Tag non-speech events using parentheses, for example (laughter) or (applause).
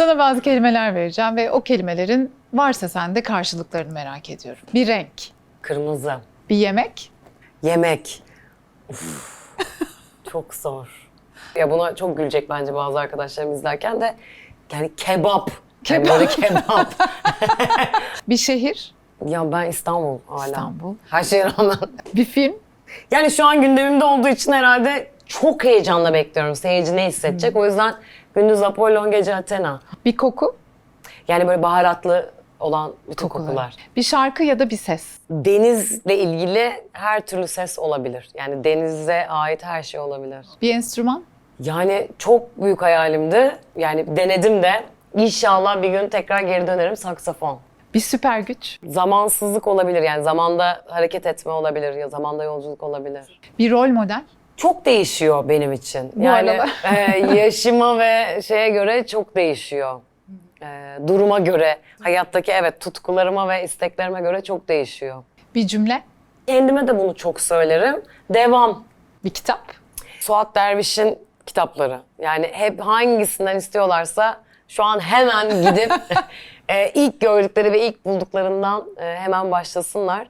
Sana bazı kelimeler vereceğim ve o kelimelerin varsa sende karşılıklarını merak ediyorum. Bir renk, Kırmızı. bir yemek, Yemek. Uf, çok zor. Ya buna çok gülecek bence bazı arkadaşlarım izlerken de. Yani kebap. Kebap. böyle kebap. (laughs) (laughs) bir şehir, ya ben İstanbul hala. İstanbul. Her şeye rağmen. bir film, Yani şu an gündemimde olduğu için herhalde çok heyecanla bekliyorum. Seyirci ne hissedecek? O yüzden gündüz Apollon, gece Athena. bir koku, Yani böyle baharatlı olan bütün kokular. kokular. Bir şarkı ya da bir ses. Denizle ilgili her türlü ses olabilir. Yani denize ait her şey olabilir. Bir enstrüman, Yani çok büyük hayalimdi. Yani denedim de. İnşallah bir gün tekrar geri dönerim saksafon. bir süper güç, Zamansızlık olabilir yani zamanda hareket etme olabilir ya zamanda yolculuk olabilir. bir rol model. Çok değişiyor benim için. Bu yani e, yaşıma ve şeye göre çok değişiyor. E, duruma göre, hayattaki evet tutkularıma ve isteklerime göre çok değişiyor. Bir cümle, Kendime de bunu çok söylerim. Devam. bir kitap, Suat Derviş'in kitapları. Yani hep hangisinden istiyorlarsa şu an hemen gidip (laughs) e, ilk gördükleri ve ilk bulduklarından e, hemen başlasınlar.